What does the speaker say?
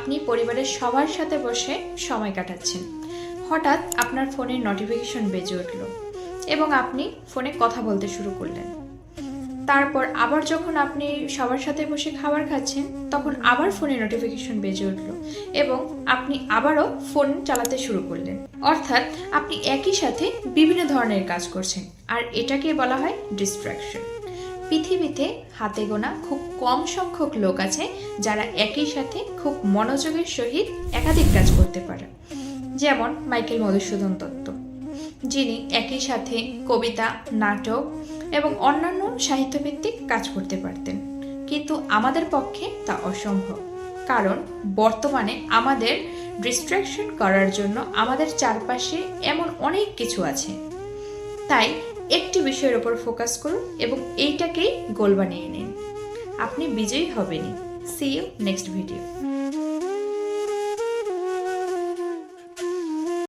আপনি পরিবারের সবার সাথে বসে সময় কাটাচ্ছেন। হঠাৎ আপনার ফোনের নোটিফিকেশন বেজে উঠল এবং আপনি ফোনে কথা বলতে শুরু করলেন। তারপর আবার যখন আপনি সবার সাথে বসে খাবার খাচ্ছেন, তখন আবার ফোনে নোটিফিকেশন বেজে উঠল এবং আপনি আবারও ফোন চালাতে শুরু করলেন। অর্থাৎ আপনি একই সাথে বিভিন্ন ধরনের কাজ করছেন, আর এটাকে বলা হয় ডিস্ট্রাকশন পৃথিবীতে হাতে গোনা খুব কম সংখ্যক লোক আছে যারা একই সাথে খুব মনোযোগের সহিত একাধিক কাজ করতে পারে। যেমন মাইকেল মধুসূদন দত্ত, যিনি একই সাথে কবিতা, নাটক এবং অন্যান্য সাহিত্যভিত্তিক কাজ করতে পারতেন। কিন্তু আমাদের পক্ষে তা অসম্ভব, কারণ বর্তমানে আমাদের ডিস্ট্রাকশন করার জন্য আমাদের চারপাশে এমন অনেক কিছু আছে। তাই একটি বিষয়ের ওপর ফোকাস করুন এবং এইটাকেই গোল বানিয়ে নিন। আপনি বিজয়ী হবেনই। See you next video